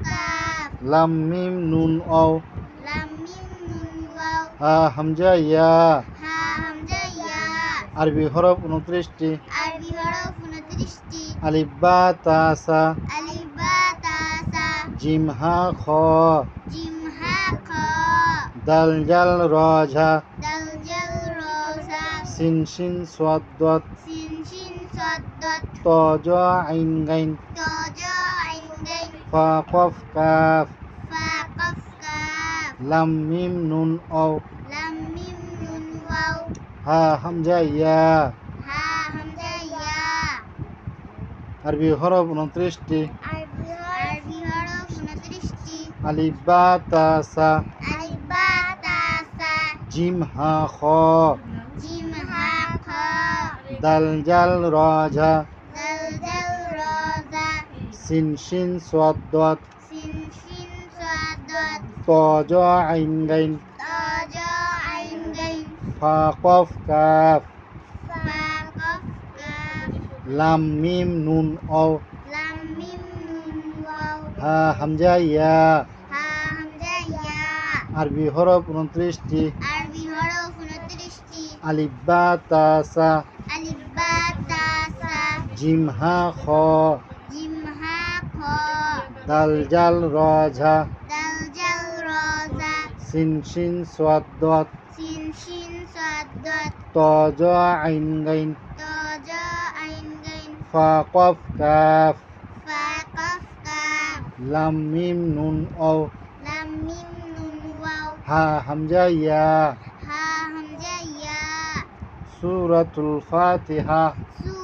Calf লাম মিম নুন অ লাম মিম নুন ওয়াও হা হামজা ইয়া হা হামজা ইয়া আরবি হরফ উনত্রিশটি আরবি হরফ 29টি আলিফ বা তা সা আলিফ বা তা সা জিম হা খ জিম হা খ দাল জাল র ঝা দাল জাল র সা সিন শিন সোয়াদ দত সিন শিন সাদ দাত ত জ আইন গাইন ত ফা কফ কাফ ফা কাফ কাফ লাম মিম নুন অ লাম মিম নুন ওয়াও হা হামজা ইয়া হা হামজা ইয়া আরবি হরফ উনত্রিশটি আরবি আরবি হরফ 29টি আলিফ বা তা সা আলিফ বা তা সা জিম হা খ জিম হা খ দাল জাল র ঝা দাল জাল র জা সিন শিন সোয়াদ সিন শিন সাদ দাত ত জ আইন গাইন। ত জ আইন গাইন। ফা কফ কাফ। ফা কাফ কাফ। লাম মিম নুন অ লাম মিম নুন ওয়াও হা হামজা ইয়া। হা হামজা ইয়া। আরবি হরফ উনত্রিশটি। আরবি হরফ 29টি আলিফ বা তা সা। আলিফ বা তা সা। জিম হা খ। জিম হা খ দাল জাল র ঝা দাল জাল র জা সিন শিন সোয়াদ দত সিন শিন সাদ দাত ত জ আইন গাইন। ত জ আইন গাইন। ফা কফ কাফ। ফা কাফ কাফ। লাম মিম নুন অ লাম মিম নুন ওয়াও। হা হামজা ইয়া। হা হামজা ইয়া। সূরাতুল ফাতিহা। ফাতিহা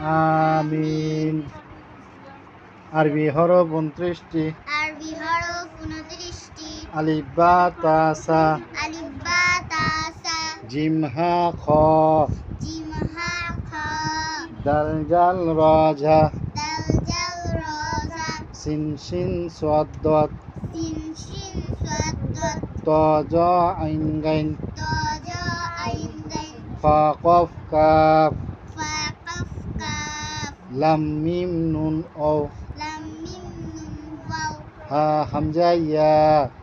আমিন। আরবি হরফ উনত্রিশটি। আরবি হরফ উনত্রিশটি। আলিফ বা তাসা আলিফ বা তাসা জিম হা খ। জিম হা খ। দাল জাল রাজা। দাল জাল রাজা। সিন সিন সাদ দাদ সিন সিন সাদ দাদ ত জ আইন গাইন। ত জ আইন গাইন। ফা কফ কাফ। লাম মিম নুন অ লাম মিম নুন ওয়াও হা হামজা ইয়া হা